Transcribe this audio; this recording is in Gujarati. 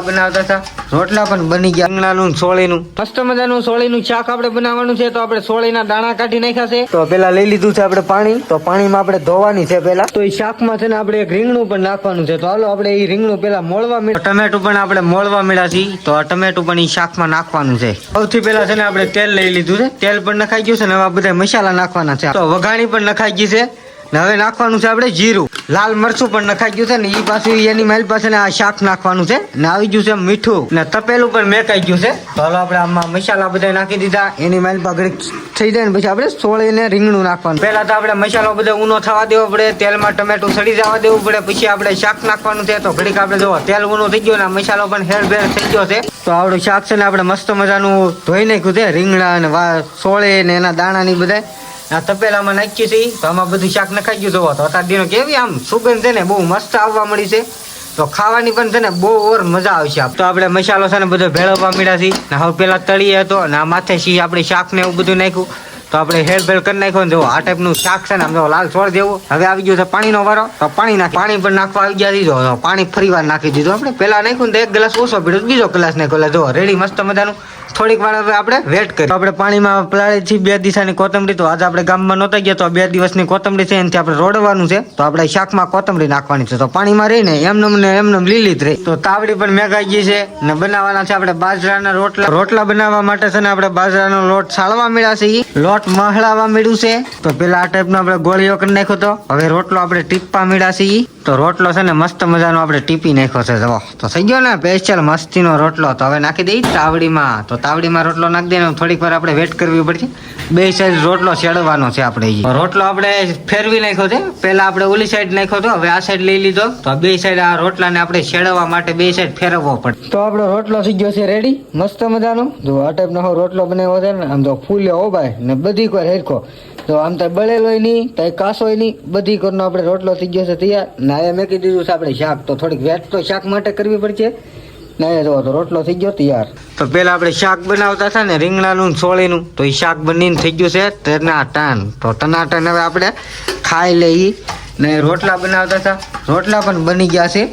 બનાવતા હતા. રોટલા પણ બની ગયા. રીંગણાનું સોળીનું. મસ્ત મજાનું સોળીનું શાક આપણે બનાવવાનું છે તો આપણે સોળીના દાણા કાઢી નાખ્યા છે. તો પેલા લઈ લીધું છે આપણે પાણી. તો પાણીમાં આપણે ધોવાની છે પેલા. તો એ શાકમાં છે ને આપણે એક રીંગણું પણ નાખવાનું છે. તો હાલો આપણે એ રીંગણું પેલા મોળવા ટમેટું પણ આપણે મોળવા મળ્યા છીએ. તો આ ટમેટું પણ એ શાકમાં નાખવાનું છે. સૌથી પેલા છે ને આપણે તેલ લઈ લીધું છે. તેલ પણ નખાઈ ગયું છે ને હવે આ બધા મસાલા નાખવાના છે. તો વઘાણી પણ નખાઈ ગઈ છે. હવે નાખવાનું છે આપણે જીરું. લાલ મરચું પણ નખાઈ ગયું છે ને એ પાછું એની માઇલ પાસે આ શાક નાખવાનું છે. ને આવી ગયું છે મીઠું. ને તપેલું પણ મેકાઈ ગયું છે. તો આપણે આમાં મસાલા બધા નાખી દીધા. એની માઇલ પર થઈ જાય ને પછી આપણે સોળીને રીંગણું નાખવાનું. પહેલા તો આપણે મસાલો બધો ઊનો થવા દેવો પડે, તેલમાં ટમેટું સડી જવા દેવું પડે, પછી આપણે શાક નાખવાનું છે તો ઘડીક આપણે જો તેલ ઊનું થઈ ગયું ને મસાલો પણ હેરભેર થઈ ગયો છે. તો આપણું શાક છે ને આપણે મસ્ત મજાનું ધોઈ નાખ્યું છે, રીંગણા ને સોળે ને એના દાણા ની બધા આ તપેલામાં નાખ્યું છે તો આમાં બધું શાક નખાઈ ગયું જોવો તો અત્યાર કેવી આમ સુગંધ છે ને, બહુ મસ્ત આવવા મળી છે. તો ખાવાની પણ છે ને બહુ ઓર મજા આવશે તો આપણે મસાલો છે ને બધો ભેળવવા મળ્યા છીએ. ને હવે પેલા તળીએ હતો ને આ માથે સી આપણે શાક ને એવું બધું નાખ્યું. તો આપણે હેર ભેળ કરી નાખ્યો જો, આ ટાઈપનું શાક છે ને, આમ લાલ છોડ જેવું. હવે આવી ગયું છે પાણીનો વારો. તો પાણી નાખ, પાણી પણ નાખવા આવી ગયા દીધો પાણી ફરી વાર નાખી દીધું. આપણે પેલા નાખ્યું તો એક ગ્લાસ ઓછો પીડ્યો તો બીજો ગ્લાસ નાખ્યો. એટલે જો, રેડી મસ્ત મજાનું. થોડીક વાર હવે આપણે વેટ કરી આપણે પાણીમાં પલાળી છે બે દિશાની કોથમરી તો આજે આપણે ગામમાં નહોતા ગયા, તો બે દિવસની કોથમરી છે, એનાથી આપણે રોડવાનું છે. તો આપણે શાકમાં કોથમરી નાખવાની છે. તો પાણીમાં રહીને એમનેમ ને એમનેમ લીલી જ રહી. તો તાવડી પણ મેઘાઈ ગઈ છે ને બનાવવાના છે આપણે બાજરાના રોટલા. રોટલા બનાવવા માટે છે ને આપણે બાજરાનો લોટ છાળવા મળ્યા છે એ લોટ મહળાવા મળ્યું છે તો પેલા આ ટાઈપનો આપણે ગોળીઓ કરી નાખ્યો તો હવે રોટલો આપણે ટીપા મળ્યા છે ઈ. તો રોટલો છે ને મસ્ત મજાનો આપણે ટીપી નાખ્યો છે. જવો તો થઈ ગયો ને સ્પેશિયલ મસ્તીનો રોટલો. તો હવે નાખી દઈ તાવડીમાં. તો તાવડીમાં રોટલો નાખી દઈને થોડીક વાર આપણે વેટ કરવી પડશે. બે સાઈડ રોટલો શેડવાનો છે આપણે રોટલો આપણે ફેરવી નાખ્યો છે. પહેલાં આપણે ઓલી સાઈડ નાખ્યો તો હવે આ સાઈડ લઈ લીધો. તો બે સાઈડ આ રોટલાને આપણે શેડવા માટે બે સાઈડ ફેરવવો પડે. તો આપણો રોટલો થઈ ગયો છે રેડી મસ્ત મજાનો. જો, આ ટાઈપનો રોટલો બનાવ્યો છે ને, આમ તો ફૂલ્યો હો ભાઈ. ને બધી કોઈ હેરખો તો આમ તો બળેલોય નહીં, તો કાસોય નહીં. બધી કોરનો આપણે રોટલો થઈ ગયો છે તૈયાર. હવે મેં દીધું છે આપણે શાક, તો થોડીક વેટ તો શાક માટે કરવી પડશે. નહીં જો તો રોટલો થઈ ગયો તૈયાર. તો પેલા આપણે શાક બનાવતા હતા ને, રીંગણાનું સોળીનું તો એ શાક બનીને થઈ ગયું છે ટનાટન તો ટનાટન હવે આપણે ખાઈ લઈ ને રોટલા બનાવતા હતા. રોટલા પણ બની ગયા છે.